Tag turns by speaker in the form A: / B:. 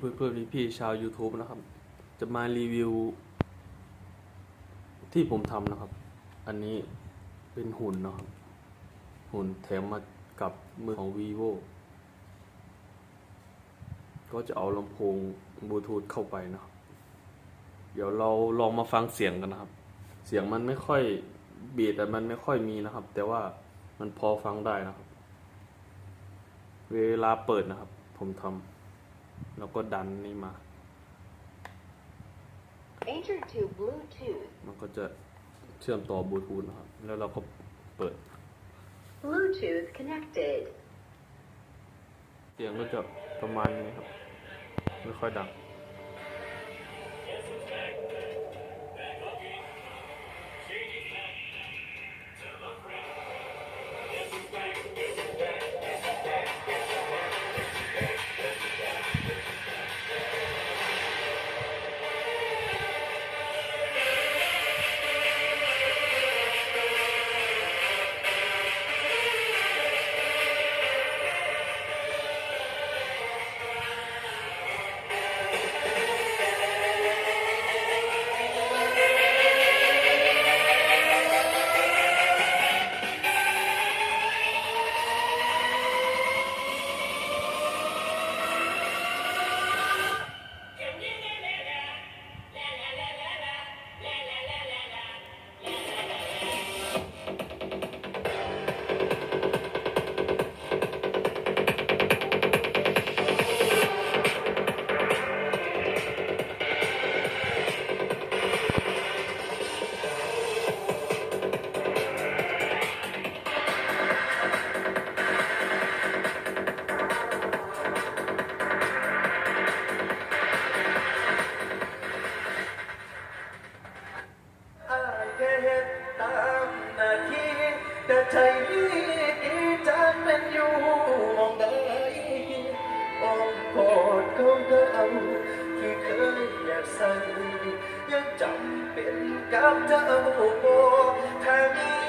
A: เพื่อนๆพี่ๆชาว YouTube นะครับ จะมารีวิว ที่ผมทำนะครับ อันนี้เป็นหุ่นนะครับ หุ่นแถมมากับมือของ vivo ก็จะเอาลำโพงบลูทูธเข้าไปนะครับเดี๋ยวเราลองมาฟังเสียงกันนะครับ เสียงมันไม่ค่อยบีดแต่มันไม่ค่อยมีนะครับ แต่ว่ามันพอฟังได้นะครับ เวลาเปิดนะครับ ผมทำ แล้วก็ดันนี่มา
B: Enter to Bluetooth.
A: มันก็จะเชื่อมต่อบลูทูธนะครับ แล้วเราก็เปิด
B: Bluetooth connected.
A: เสียงก็จะประมาณนี้ครับ ไม่ค่อยดัง
C: ตามนาทีแต่ใจนี้ดีจังเป็นอยู่มองใดอ้อมกอดของเธอเอาที่เคยอยากใส่ยังจำเป็นกับเธอบ่